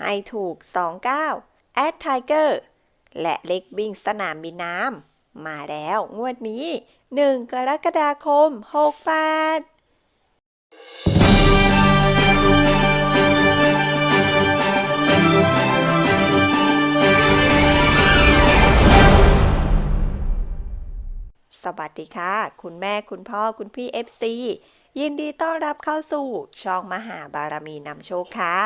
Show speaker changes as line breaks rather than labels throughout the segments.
ให้ถูก 29 แอดไทเกอร์ และเล็กวิ่งสนามบินน้ำ มาแล้วงวดนี้ 1 กรกฎาคม 68สวัสดีค่ะ คุณแม่คุณพ่อคุณพี่ FC ยินดีต้อนรับเข้าสู่ช่องมหาบารมีนำโชคค่ะ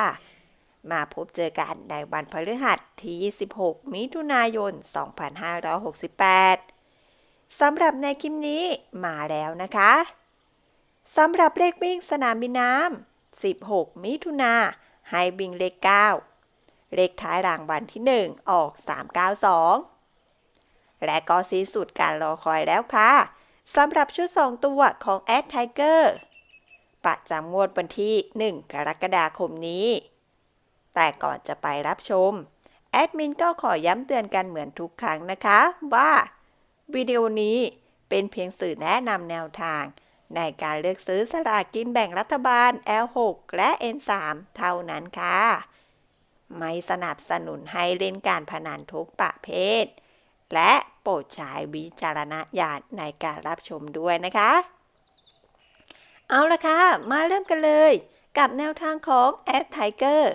มาพบเจอกันในวันพฤหัสที่ 26 มิถุนายน 2568 สำหรับในคลิปนี้มาแล้วนะคะ สำหรับเลขวิ่งสนามบินน้ำ 16 มิถุนาให้วิ่งเลข 9 เลขท้ายรางวัลที่ 1 ออก 392 และก็สิ้นสุดการรอคอยแล้วค่ะ สำหรับชุด 2 ตัวของแอดไทเกอร์ประจำงวดวันที่ 1 กรกฎาคมนี้ แต่ก่อนจะไปรับชม แอดมินก็ขอย้ำเตือนกันเหมือนทุกครั้งนะคะ ว่าวิดีโอนี้เป็นเพียงสื่อแนะนำแนวทาง ในการเลือกซื้อสลากกินแบ่งรัฐบาล L6 และ N3 เท่านั้นค่ะ ไม่สนับสนุนให้เล่นการพนันทุกประเภท และโปรดใช้วิจารณญาณในการรับชมด้วยนะคะ เอาละค่ะ มาเริ่มกันเลย กับแนวทางของแอดไทเกอร์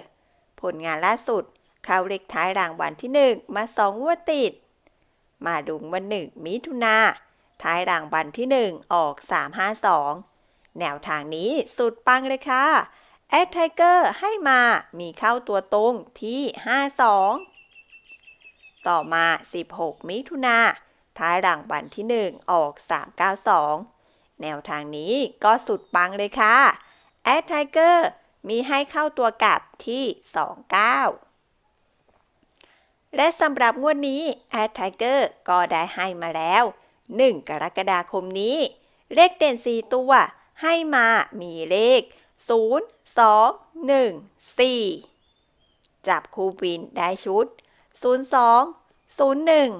ผลงานล่าสุด เข้าเลขท้ายรางวัลที่ 1 มา2งวดติด มาดูวันหนึ่งมิถุนาท้ายรางวัลที่ 1 ออก 352 แนวทางนี้สุดปังเลยค่ะแอดไทเกอร์ให้มามีเข้าตัวตรงที่ 52 ต่อมา 16 มิถุนาท้ายรางวัลที่ 1 ออก 392 แนวทางนี้ก็สุดปังเลยค่ะแอดไทเกอร์ มีให้เข้าตัวกลับที่ 29 และสำหรับงวดนี้แอดไทเกอร์ก็ได้ให้มาแล้ว 1 กรกฎาคมนี้ เลขเด่น 4 ตัว ให้มามีเลข 0 2 1 4 จับคูวินได้ชุด 02 01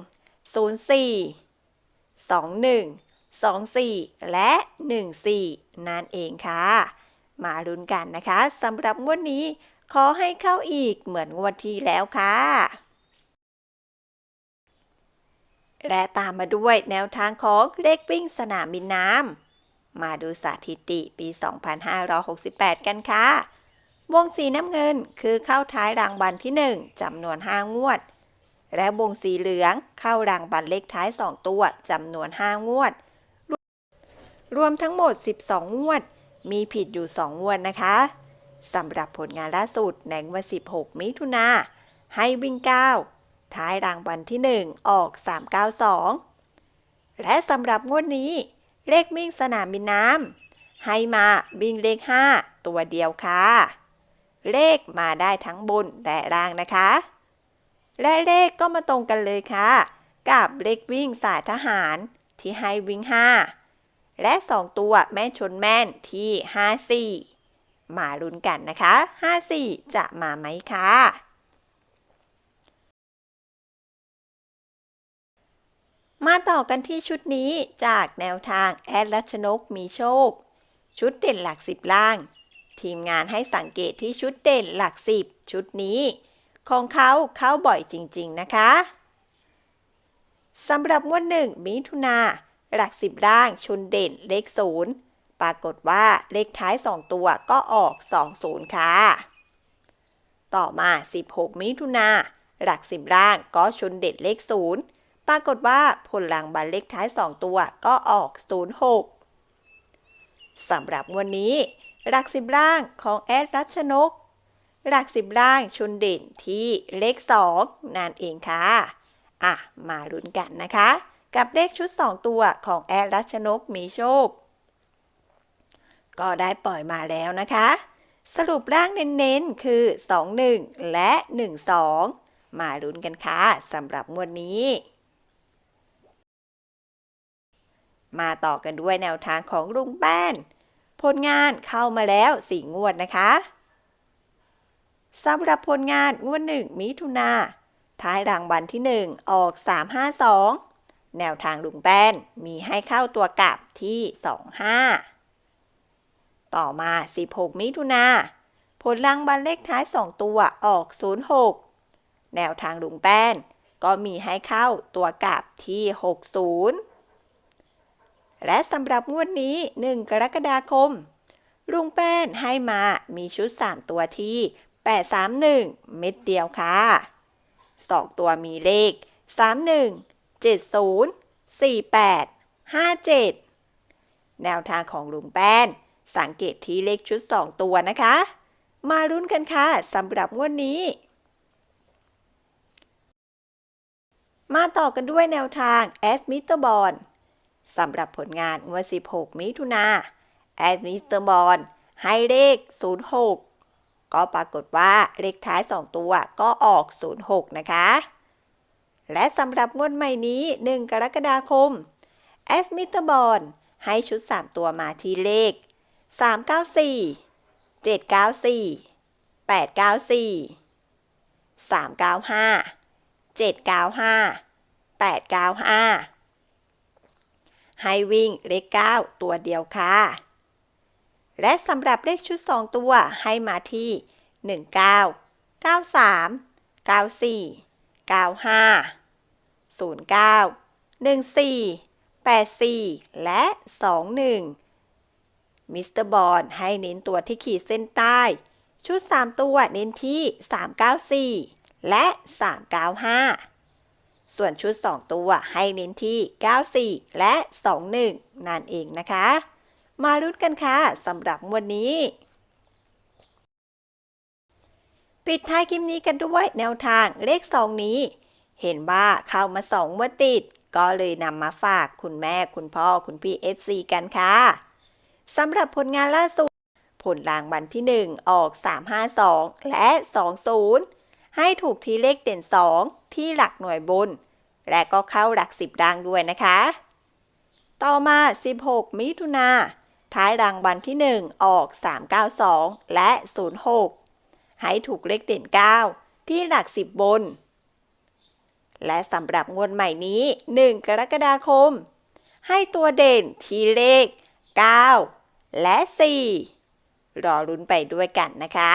04 21 24 และ 14 นั่นเองค่ะ มาลุ้นกันนะคะสำหรับงวดนี้ขอให้เข้าอีกเหมือนงวดที่แล้วค่ะ และตามมาด้วยแนวทางของเลขวิ่งสนามบินน้ำมาดูสถิติปี 2568 กันค่ะ วงสีน้ำเงินคือเข้าท้ายรางวัลที่ 1จำนวน 5 งวด และวงสีเหลืองเข้ารางวัลเลขท้าย 2 ตัวจำนวน 5 งวด รวมทั้งหมด 12 งวด มีผิดอยู่ 2 งวดนะคะสำหรับผลงานล่าสุดในวัน 16 มิถุนาให้วิ่ง 9 ท้ายรางวัลที่ 1 ออก 392 และสำหรับงวดนี้ เลขวิ่งสนามบินน้ำให้มาวิ่งเลข 5 ตัวเดียวค่ะ เลขมาได้ทั้งบนและล่างนะคะ และเลขก็มาตรงกันเลยค่ะ กับเลขวิ่งสายทหารที่ให้วิ่ง 5 และ 2 ตัวแม่ชนแม่นที่ 54 มาลุ้นกันนะคะ 54 จะมาไหมคะมาต่อกันที่ชุดนี้จากแนวทางแอดรัชนกมีโชค ชุดเด่นหลักสิบล่าง ทีมงานให้สังเกตที่ชุดเด่นหลักสิบชุดนี้ ของเขาเข้าบ่อยจริง ๆ นะคะสำหรับงวดหนึ่งมิถุนา หลักสิบล่างชุนเด่นเลขศูนย์ปรากฏว่าเลขท้าย 2 ตัวก็ออก 20 ค่ะ ต่อมา 16 มิถุนาหลักสิบล่างก็ชุนเด่นเลขศูนย์ปรากฏว่าผลลังบัลเลขท้าย 2 ตัวก็ออก 06สำหรับวันนี้ หลักสิบล่างของแอดรัชนก หลักสิบล่างชุนเด่นที่เลข 2 นั่นเองค่ะ อะ มาลุ้นกันนะคะ กับเลขชุด 2 ตัวของแอดรัชนกมีโชค ก็ได้ปล่อยมาแล้วนะคะ สรุปร่างเน้นๆ คือ 21 และ 12 มาลุ้นกันค่ะสำหรับงวดนี้ มาต่อกันด้วยแนวทางของลุงแป้น ผลงานเข้ามาแล้วสี่งวดนะคะสำหรับผลงานงวดหนึ่งมิถุนาท้ายรางวัลที่หนึ่งออก 352 แนวทางลุงแป้นมีให้เข้าตัวกลับที่ 25 ต่อมา 16 มิถุนาผลรางวัลเลขท้าย 2 ตัวออก 06 แนวทางลุงแป้น ก็มีให้เข้าตัวกลับที่ 60 และสำหรับงวดนี้ 1 กรกฎาคม ลุงแป้นให้มามีชุด 3 ตัวที่ 831 เม็ดเดียวค่ะ 2 ตัวมีเลข 31 70 48 57 แนวทางของลุงแป้น สังเกตที่เลขชุด 2 ตัวนะคะ มาลุ้นกันค่ะสำหรับงวดนี้ มาต่อกันด้วยแนวทางแอสมิเตอร์บอลสำหรับผลงานงวด 16 มิถุนาแอสมิเตอร์บอลให้เลข 06 ก็ปรากฏว่าเลขท้าย 2 ตัวก็ออก 06 นะคะ และสำหรับงวดใหม่นี้ 1 กรกฎาคมแอสมิเตอร์บอลให้ชุด 3 ตัวมาที่เลข 394 794 894 395 795 895 ให้วิ่งเลข 9 ตัวเดียวค่ะ และสำหรับเลขชุด 2 ตัวให้มาที่ 19 93 94 95 09 14 84 และ 21 มิสเตอร์บอลให้เน้นตัวที่ขีดเส้นใต้ ชุด 3 ตัวเน้นที่ 394 และ 395 ส่วนชุด 2 ตัวให้เน้นที่ 94 และ 21 นั่นเองนะคะ มาลุ้นกันค่ะสำหรับวันนี้ ปิดท้ายคลิปนี้กันด้วยแนวทางเลข2นี้ เห็นว่าเข้ามา2งวดติด ก็เลยนำมาฝากคุณแม่คุณพ่อคุณพี่ FC กันค่ะสำหรับผลงานล่าสุด ผลรางวัลที่ 1 ออก 352 และ 20 ให้ถูกที่เลขเด่น 2 ที่หลักหน่วยบน และก็เข้าหลัก 10ดังด้วยนะคะ ต่อมา 16 มิถุนาท้ายรางวัลที่ 1 ออก 392 และ 06 ให้ถูกเลขเด่น 9 ที่หลัก 10 บน และสำหรับงวดใหม่นี้ 1 กรกฎาคม ให้ตัวเด่นที่เลข 9 และ 4 รอลุ้นไปด้วยกันนะคะ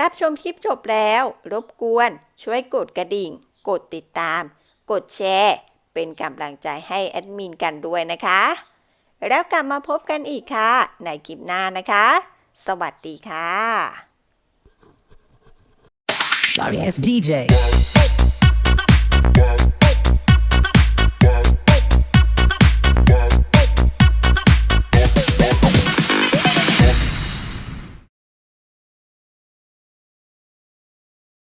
รับชมคลิปจบแล้ว รบกวนช่วยกดกระดิ่ง กดติดตาม กดแชร์ เป็นกำลังใจให้แอดมินกันด้วยนะคะแล้วกลับมาพบกันอีกค่ะ ในคลิปหน้านะคะ สวัสดีค่ะ
Sorry ass DJ.